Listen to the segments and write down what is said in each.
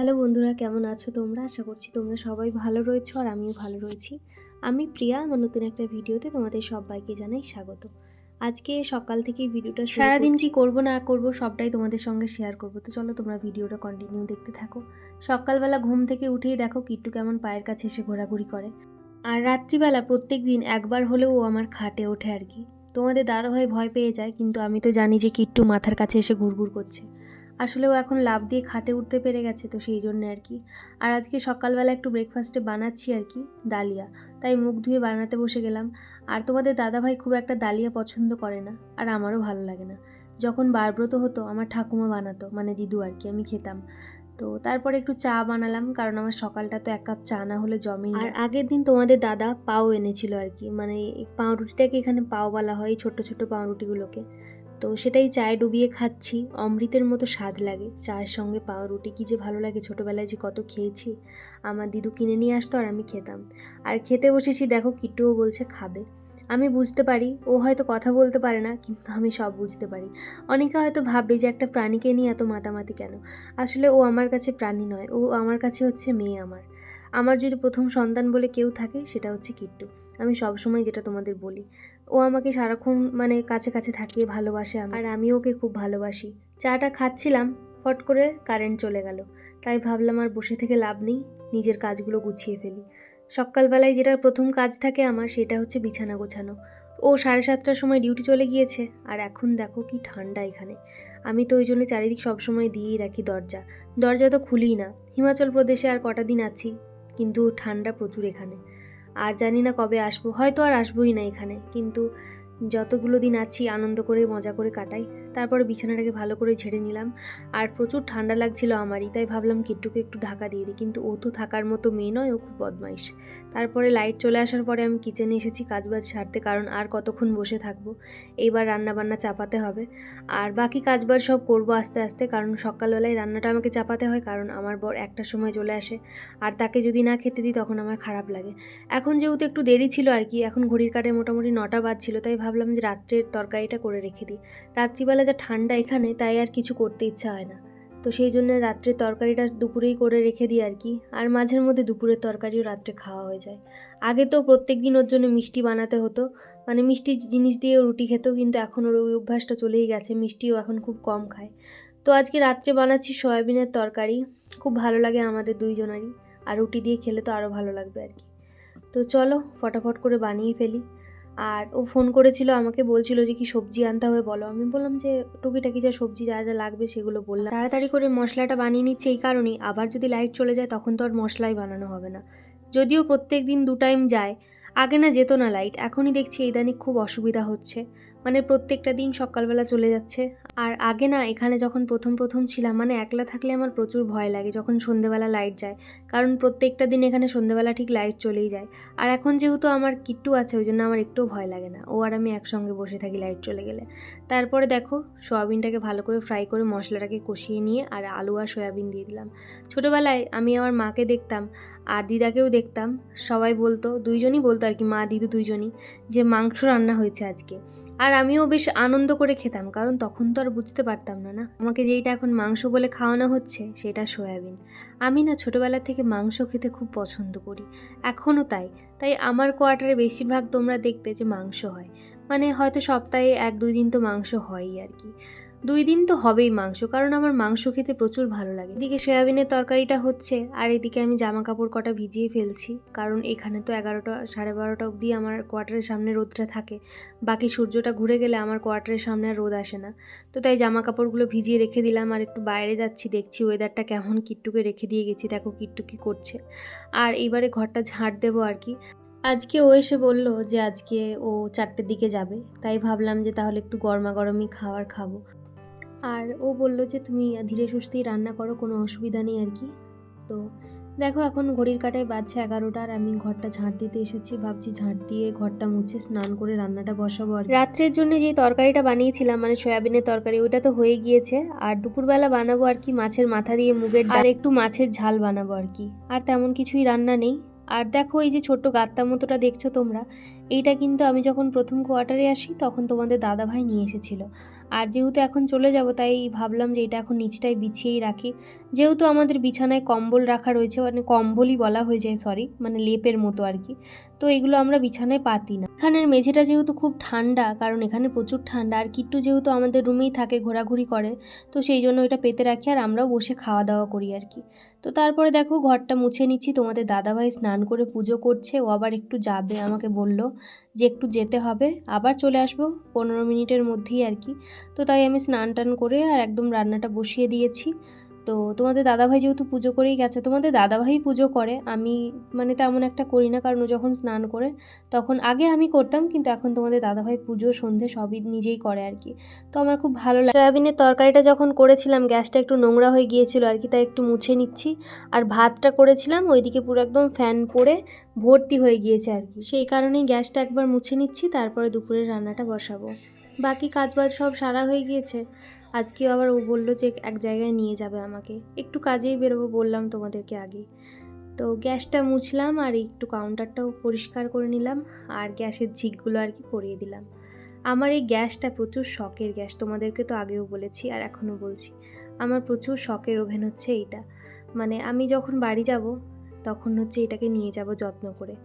Hello বন্ধুরা কেমন আছো তোমরা? আশা করছি তোমরা সবাই ভালো রয়েছো আর আমিও ভালো রয়েছি। আমি প্রিয়া আমার নতুন একটা ভিডিওতে তোমাদের সবাইকে জানাই স্বাগত। আজকে সকাল থেকেই ভিডিওটা সারাদিন কি করব না করব সবটাই তোমাদের সঙ্গে শেয়ার করব। তো চলো তোমরা ভিডিওটা কন্টিনিউ দেখতে থাকো। সকালবেলা ঘুম থেকে উঠেই দেখো কিট্টু কেমন পায়ের কাছে এসে ঘোরাঘুরি করে। আর রাত্রিবেলা প্রত্যেক দিন একবার হলেও ও আমার খাটে ওঠে আর কি। তোমাদের দাদাভাই ভয় পেয়ে যায় কিন্তু আমি তো জানি যে কিট্টু মাথার কাছে এসে ঘুরঘুর করছে। আসলে ও এখন লাভ দিয়ে খাটে উঠতে পেরে গেছে তো সেই জন্য আর কি। আর আজকে সকালবেলা একটু ব্রেকফাস্টে বানাচ্ছি আর কি, ডালিয়া। তাই মুখ ধুয়ে বানাতে বসে গেলাম। আর তোমাদের দাদাভাই খুব একটা ডালিয়া পছন্দ করে না, আর আমারও ভালো লাগে না। যখন বারব্রত হতো, আমার ঠাকুমা বানাতো মানে দিদু আর কি, আমি খেতাম। তো তারপরে একটু চা বানালাম, কারণ আমার সকালটা তো এক কাপ চা না হলে জমে আর আগের দিন তোমাদের দাদা পাও এনেছিল আর কি মানে পাউরুটিটাকে এখানে পাও বলা হয়, এই ছোট্ট ছোট্ট পাউরুটিগুলোকে। তো সেটাই চায়ে ডুবিয়ে খাচ্ছি। অমৃতের মতো স্বাদ লাগে। চায়ের সঙ্গে পাউরুটি কী যে ভালো লাগে, ছোটোবেলায় যে কত খেয়েছি। আমার দিদু কিনে নিয়ে আসতো আর আমি খেতাম। আর খেতে বসেছি, দেখো কিট্টুও বলছে খাবে। আমি বুঝতে পারি, ও হয়তো কথা বলতে পারে না, কিন্তু আমি সব বুঝতে পারি। অনেকে হয়তো ভাববে যে একটা প্রাণীকে নিয়ে এত মাতামাতি কেন? আসলে ও আমার কাছে প্রাণী নয়, ও আমার কাছে হচ্ছে মেয়ে আমার। আমার যদি প্রথম সন্তান বলে কেউ থাকে, সেটা হচ্ছে কিট্টু। আমি সবসময় যেটা তোমাদের বলি। ও আমাকে সারাক্ষণ মানে কাছে কাছে থাকিয়ে ভালোবাসে আর আমি ওকে খুব ভালোবাসি। চাটা খাচ্ছিলাম, ফট করে কারেন্ট চলে গেল। তাই ভাবলাম আর বসে থেকে লাভ নেই, নিজের কাজগুলো গুছিয়ে ফেলি। সকালবেলায় যেটা প্রথম কাজ থাকে আমার, সেটা হচ্ছে বিছানা গোছানো। ও সাড়ে সাতটার সময় ডিউটি চলে গিয়েছে, আর এখন দেখো কি ঠান্ডা এখানে। আমি তো ওই জন্য চারিদিক সবসময় দিয়েই রাখি দরজা। দরজা তো খুলিই না। হিমাচল প্রদেশে আর কটা দিন আছি, কিন্তু ঠান্ডা প্রচুর এখানে। আর জানি না কবে আসব, হয়তো আর আসবোই না এখানে। কিন্তু যতগুলো দিন আছি, আনন্দ করে মজা করে কাটাই। তারপরে বিছানাটাকে ভালো করে ঝেড়ে নিলাম। আর প্রচুর ঠান্ডা লাগছিল আমারই, তাই ভাবলাম কিট্টুকে একটু ঢাকা দিয়ে দিই। কিন্তু ও তো থাকার মতো মেয়ে নয়, ও খুব বদমাইশ। তারপরে লাইট চলে আসার পরে আমি কিচেনে এসেছি কাজবাজ সারতে, কারণ আর কতক্ষণ বসে থাকব? এইবার রান্না বান্না চাপাতে হবে। আর বাকি কাজবাজ সব করব আস্তে আস্তে, কারণ সকালবেলায় রান্নাটা আমাকে চাপাতে হয়, কারণ আমার বর একটার সময় চলে আসে। আর তাকে যদি না খেতে দিই, তখন আমার খারাপ লাগে। এখন যেহেতু একটু দেরি ছিল আর কি, এখন ঘড়ির কাটে মোটামুটি নটা বাজছিল, তাই ভাবলাম যে রাত্রের তরকারিটা করে রেখে দিই। রাত্রিবেলা যা ঠান্ডা এখানে, তাই আর কিছু করতে ইচ্ছা হয় না। তো সেই জন্য রাত্রে তরকারিটা দুপুরেই করে রেখে দিই আর কি। আর মাঝের মধ্যে দুপুরের তরকারিও রাত্রে খাওয়া হয়ে যায়। আগে তো প্রত্যেক দিন ওর জন্য মিষ্টি বানাতে হতো। মানে মিষ্টি জিনিস দিয়ে রুটি খেত, কিন্তু এখন ওর ওই অভ্যাসটা চলেই গেছে। মিষ্টিও এখন খুব কম খায়। তো আজকে রাত্রে বানাচ্ছি সয়াবিনের তরকারি। খুব ভালো লাগে আমাদের দুইজনারই। আর রুটি দিয়ে খেলে তো আরও ভালো লাগবে আর কি। তো চলো, ফটাফট করে বানিয়ে ফেলি। আর ও ফোন করেছিল, আমাকে বলছিল যে, কি সবজি আনতে হবে বলো? আমি বললাম যে, টুকিটাকি যা সবজি যা যা লাগবে সেগুলো বললাম। তাড়াতাড়ি করে মশলাটা বানিয়ে নিচ্ছে এই কারণেই। আবার যদি লাইট চলে যায়, তখন তো আর মশলাই বানানো হবে না। যদিও প্রত্যেক দিন দু টাইম যায়, আগে না যেত না লাইট এখনই দেখছি ইদানিং খুব অসুবিধা হচ্ছে। মানে প্রত্যেকটা দিন সকালবেলা চলে যাচ্ছে। আর আগে না, এখানে যখন প্রথম প্রথম ছিলাম মানে একলা থাকলে আমার প্রচুর ভয় লাগে যখন সন্ধেবেলা লাইট যায়। কারণ প্রত্যেকটা দিন এখানে সন্ধেবেলা ঠিক লাইট চলেই যায়। আর এখন যেহেতু আমার কিট্টু আছে, ওই জন্য আমার একটুও ভয় লাগে না। ও আর আমি একসঙ্গে বসে থাকি লাইট চলে গেলে। তারপরে দেখো, সয়াবিনটাকে ভালো করে ফ্রাই করে মশলাটাকে কষিয়ে নিয়ে আর আলু আর সয়াবিন দিয়ে দিলাম। ছোটোবেলায় আমি আমার মাকে দেখতাম, আর দিদাকেও দেখতাম। সবাই বলতো, দুইজনই বলতো আর কি, মা, দিদু দুইজনই, যে মাংস রান্না হয়েছে আজকে। আর আমিও বেশ আনন্দ করে খেতাম, কারণ তখন তো আর বুঝতে পারতাম না না? আমাকে যেইটা এখন মাংস বলে খাওয়ানো হচ্ছে, সেটা সয়াবিন। আমি না ছোটোবেলা থেকে মাংস খেতে খুব পছন্দ করি, এখনও তাই। তাই আমার কোয়ার্টারে বেশিরভাগ তোমরা দেখবে যে মাংস হয়। মানে হয়তো সপ্তাহে এক দুই দিন তো মাংস হয়ই আর কি। দুই দিন তো হবেই মাংস, কারণ আমার মাংস খেতে প্রচুর ভালো লাগে। এদিকে সয়াবিনের তরকারিটা হচ্ছে, আর এদিকে আমি জামা কাপড় কটা ভিজিয়ে ফেলছি, কারণ এখানে তো এগারোটা, সাড়ে বারোটা অবধি আমার কোয়ার্টারের সামনে রোদটা থাকে। বাকি সূর্যটা ঘুরে গেলে আমার কোয়ার্টারের সামনে আর রোদ আসে না। তো তাই জামা কাপড়গুলো ভিজিয়ে রেখে দিলাম, আর একটু বাইরে যাচ্ছি, দেখছি ওয়েদারটা কেমন, কিট্টুকে রেখে দিয়ে গেছি, দেখো কিট্টু কী করছে। আর এইবারে ঘরটা ঝাঁট দেবো আর কি। আজকে ও এসে বলল যে আজকে ও চারটের দিকে যাবে, তাই ভাবলাম যে তাহলে একটু গরমা গরমই খাবার খাব। আর ও বলল যে তুমি ধীরে সুস্থেই রান্না করো, কোনো অসুবিধা নেই আর কি। তো দেখো এখন ঘড়ির কাটায় বাজছে এগারোটা আর আমি ঘরটা ঝাঁট দিতে এসেছি। ভাবছি ঝাঁট দিয়ে ঘরটা মুছে স্নান করে রান্নাটা বসাবো আর রাত্রের জন্য যে তরকারিটা বানিয়েছিলাম মানে সয়াবিনের তরকারি, ওইটা তো হয়ে গিয়েছে। আর দুপুরবেলা বানাবো আর কি, মাছের মাথা দিয়ে মুগের আর একটু মাছের ঝাল বানাবো আর কি। আর তেমন কিছুই রান্না নেই। আর দেখো এই যে ছোট্ট গাত্তা মতোটা দেখছ তোমরা, এইটা কিন্তু আমি যখন প্রথম কোয়ার্টারে আসি, তখন তোমাদের দাদাভাই নিয়ে এসেছিল। আর যেহেতু এখন চলে যাব, তাই ভাবলাম যে এটা এখন নিচটায় বিছিয়েই রাখি। যেহেতু আমাদের বিছানায় কম্বল রাখা রয়েছে মানে কম্বলই বলা হয়ে যায় সরি মানে লেপের মতো আর কি। তো এগুলো আমরা বিছানায় পাতি না। এখানের মেঝেটা যেহেতু খুব ঠান্ডা, কারণ এখানে প্রচুর ঠান্ডা, আর কিট্টু যেহেতু আমাদের রুমেই থাকে, ঘোরাঘুরি করে, তো সেই জন্য এটা পেতে রাখি আর আমরাও বসে খাওয়া দাওয়া করি আর কি। তো তারপরে দেখো ঘরটা মুছে নিচ্ছি, তোমাদের দাদাভাই স্নান করে পুজো করছে, ও আবার একটু যাবে, আমাকে বলল যে একটু যেতে হবে, আবার চলে আসব পনেরো মিনিটের মধ্যেই আর কি। তো তাই আমি স্নান টান করে আর একদম রান্নাটা বসিয়ে দিয়েছি। তো তোমাদের দাদাভাই যেহেতু পুজো করেই গেছে, তোমাদের দাদাভাই পুজো করে, আমি মানে তেমন একটা করি না, কারণ যখন স্নান করে তখন আগে আমি করতাম, কিন্তু এখন তোমাদের দাদাভাই পুজো সন্ধে সবই নিজেই করে আর কি। তো আমার খুব ভালো লাগে। সয়াবিনের তরকারিটা যখন করেছিলাম, গ্যাসটা একটু নোংরা হয়ে গিয়েছিল আর কি, তাই একটু মুছে নিচ্ছি। আর ভাতটা করেছিলাম, ওইদিকে পুরো একদম ফ্যান পড়ে ভর্তি হয়ে গিয়েছে আর কি। সেই কারণেই গ্যাসটা একবার মুছে নিচ্ছি, তারপরে দুপুরের রান্নাটা বসাবো। বাকি কাজবাজ সব সারা হয়ে গিয়েছে। আজকে আবার ও বলল যে এক জায়গায় নিয়ে যাবে আমাকে। একটু কাজেই বেরোবো বললাম তোমাদেরকে আগে। তো গ্যাসটা মুছলাম আর একটু কাউন্টারটাও পরিষ্কার করে নিলাম আর গ্যাসের ঝিকগুলো আর কি পরিয়ে দিলাম। আমার এই গ্যাসটা প্রচুর শখের গ্যাস, তোমাদেরকে তো আগেও বলেছি আর এখনও বলছি। আমার প্রচুর শখের ওভেন হচ্ছে এইটা। মানে আমি যখন বাড়ি যাব, তখন হচ্ছে এটাকে নিয়ে যাব যত্ন করে।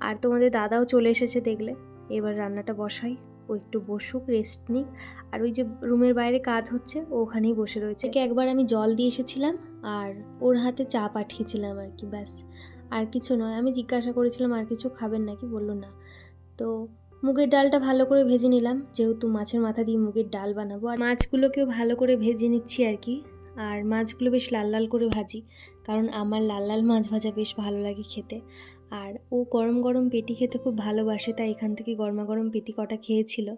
আর তোমাদের দাদাও চলে এসেছে দেখলে। এবার রান্নাটা বসাই। ও একটু বসুক রেস্ট নিক। আর ওই যে রুমের বাইরে কাজ হচ্ছে, ও ওখানেই বসে রয়েছে। একে একবার আমি জল দিয়ে এসেছিলাম আর ওর হাতে চা পাঠিয়েছিলাম আর কি, ব্যাস। আর কিছু নয়, আমি জিজ্ঞাসা করেছিলাম, আর কিছু খাবেন নাকি? বলল, না। তো মুগের ডালটা ভালো করে ভেজে নিলাম, যেহেতু মাছের মাথা দিয়ে মুগের ডাল বানাবো। আর মাছগুলোকেও ভালো করে ভেজে নিচ্ছি আর কি। আর মাছগুলো বেশ লাল লাল করে ভাজি, কারণ আমার লাল লাল মাছ ভাজা বেশ ভালো লাগে খেতে। আর ও গরম গরম পেটি খেতে খুব ভালোবাসে, তাই এখান থেকে গরমা গরম পেটি কটা খেয়েছিল।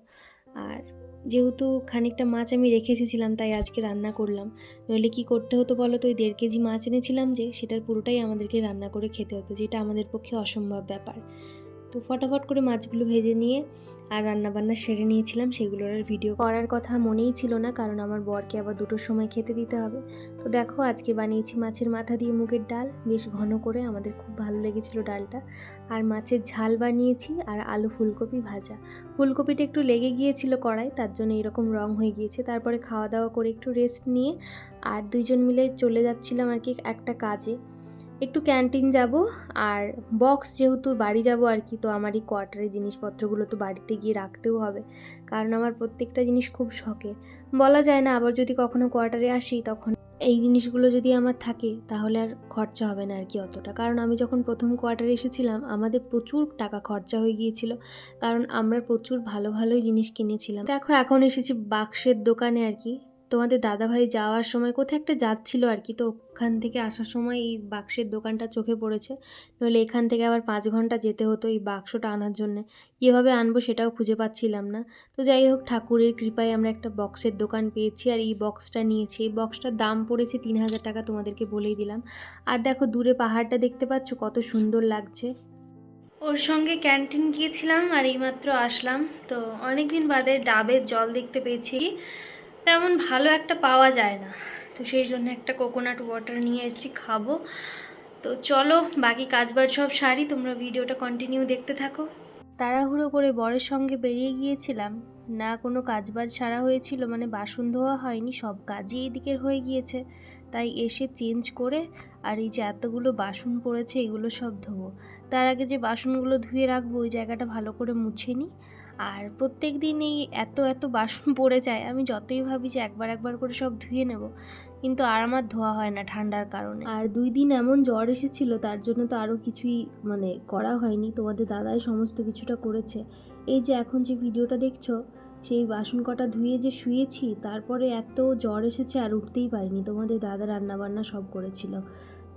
আর যেহেতু খানিকটা মাছ আমি রেখে এসেছিলাম, তাই আজকে রান্না করলাম। নইলে কি করতে হতো বলো তো? ওই দেড় কেজি মাছ এনেছিলাম যে, সেটার পুরোটাই আমাদেরকে রান্না করে খেতে হতো, যেটা আমাদের পক্ষে অসম্ভব ব্যাপার। তো ফটাফট করে মাছগুলো ভেজে নিয়ে আর রান্নাবান্না সেরে নিয়েছিলাম, সেগুলোর আর ভিডিও করার কথা মনেই ছিল না, কারণ আমার বরকে আবার দুটোর সময় খেতে দিতে হবে। তো দেখো, আজকে বানিয়েছি মাছের মাথা দিয়ে মুগের ডাল, বেশ ঘন করে, আমাদের খুব ভালো লেগেছিল ডালটা। আর মাছের ঝাল বানিয়েছি আর আলু ফুলকপি ভাজা। ফুলকপিটা একটু লেগে গিয়েছিল কড়াই, তার জন্য এরকম রং হয়ে গিয়েছে। তারপরে খাওয়া দাওয়া করে একটু রেস্ট নিয়ে আর দুইজন মিলে চলে যাচ্ছিলাম আর কি একটা কাজে। একটু ক্যান্টিন যাব, আর বক্স যেহেতু বাড়ি যাব আর কি, তো আমার এই কোয়ার্টারের জিনিসপত্রগুলো তো বাড়িতে গিয়ে রাখতেও হবে। কারণ আমার প্রত্যেকটা জিনিস খুব শখে। বলা যায় না, আবার যদি কখনো কোয়ার্টারে আসি, তখন এই জিনিসগুলো যদি আমার থাকে, তাহলে আর খরচা হবে না আর কি অতটা। কারণ আমি যখন প্রথম কোয়ার্টারে এসেছিলাম, আমাদের প্রচুর টাকা খরচা হয়ে গিয়েছিল। কারণ আমরা প্রচুর ভালো ভালোই জিনিস কিনেছিলাম। দেখো, এখন এসেছি বাক্সের দোকানে আর কি। তোমাদের দাদাভাই যাওয়ার সময় কোথায় একটা যাচ্ছিল আর কি, তো ওখান থেকে আসার সময় এই বাক্সের দোকানটা চোখে পড়েছে। নইলে এখান থেকে আবার পাঁচ ঘণ্টা যেতে হতো এই বাক্সটা আনার জন্য। কীভাবে আনব সেটাও খুঁজে পাচ্ছিলাম না। তো যাই হোক, ঠাকুরের কৃপায় আমরা একটা বক্সের দোকান পেয়েছি আর এই বক্সটা নিয়েছি। এই বক্সটার দাম পড়েছে তিন হাজার টাকা তোমাদেরকে বলেই দিলাম। আর দেখো দূরে পাহাড়টা দেখতে পাচ্ছ, কত সুন্দর লাগছে। ওর সঙ্গে ক্যান্টিন গিয়েছিলাম আর এইমাত্র আসলাম। তো অনেক দিন বাদে ডাবের জল দেখতে পেয়েছি। তেমন ভালো একটা পাওয়া যায় না। তো সেই জন্য একটা কোকোনাট ওয়াটার নিয়ে এসেছি, খাব। তো চলো, বাকি কাজবাজ সব সারি, তোমরা ভিডিওটা কন্টিনিউ দেখতে থাকো। তাড়াহুড়ো করে বরের সঙ্গে বেরিয়ে গিয়েছিলাম। না, কোনো কাজবাজ সারা হয়েছিল মানে বাসন ধোয়া হয়নি, সব কাজই এদিকের হয়ে গিয়েছে। তাই এসে চেঞ্জ করে, আর এই যে এতগুলো বাসন পড়েছে, এগুলো সব ধোবো। তার আগে যে বাসনগুলো ধুয়ে রাখব, ওই জায়গাটা ভালো করে মুছে নিই আর প্রত্যেক দিন এই এত এত বাসন পড়ে যায়, আমি যতই ভাবি যে একবার একবার করে সব ধুয়ে নেব, কিন্তু আর আমার ধোয়া হয় না ঠান্ডার কারণে। আর দুই দিন এমন জ্বর এসেছিল, তার জন্য তো আরও কিছুই মানে করা হয়নি, তোমাদের দাদাই সমস্ত কিছুটা করেছে। এই যে এখন যে ভিডিওটা দেখছ, সেই বাসন কটা ধুয়ে যে শুয়েছি, তারপরে এত জ্বর এসেছে আর উঠতেই পারিনি, তোমাদের দাদা রান্নাবান্না সব করেছিল।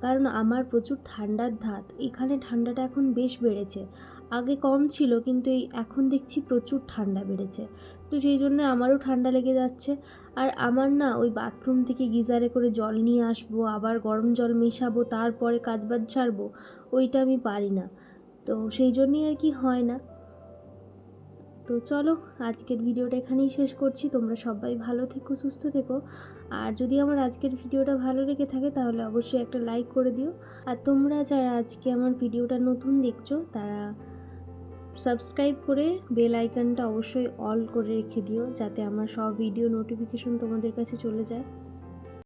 কারণ আমার প্রচুর ঠান্ডার ধাত। এখানে ঠান্ডাটা এখন বেশ বেড়েছে। আগে কম ছিল, কিন্তু এই এখন দেখছি প্রচুর ঠান্ডা বেড়েছে। তো সেই জন্য আমারও ঠান্ডা লেগে যাচ্ছে। আর আমার না ওই বাথরুম থেকে গিজারে করে জল নিয়ে আসব, আবার গরম জল মেশাবো, তারপরে কাজবাজ ছাড়বো ওইটা আমি পারি না। তো সেই জন্যই আর কি হয় না। তো চলো, আজকের ভিডিওটা এখানেই শেষ করছি। তোমরা সবাই ভালো থেকো, সুস্থ থেকো। আর যদি আমার আজকের ভিডিওটা ভালো লেগে থাকে, তাহলে অবশ্যই একটা লাইক করে দিও। আর তোমরা যারা আজকে আমার ভিডিওটা নতুন দেখছ, তারা সাবস্ক্রাইব করে বেল আইকনটা অবশ্যই অল করে রেখে দিও, যাতে আমার সব ভিডিও নোটিফিকেশন তোমাদের কাছে চলে যায়।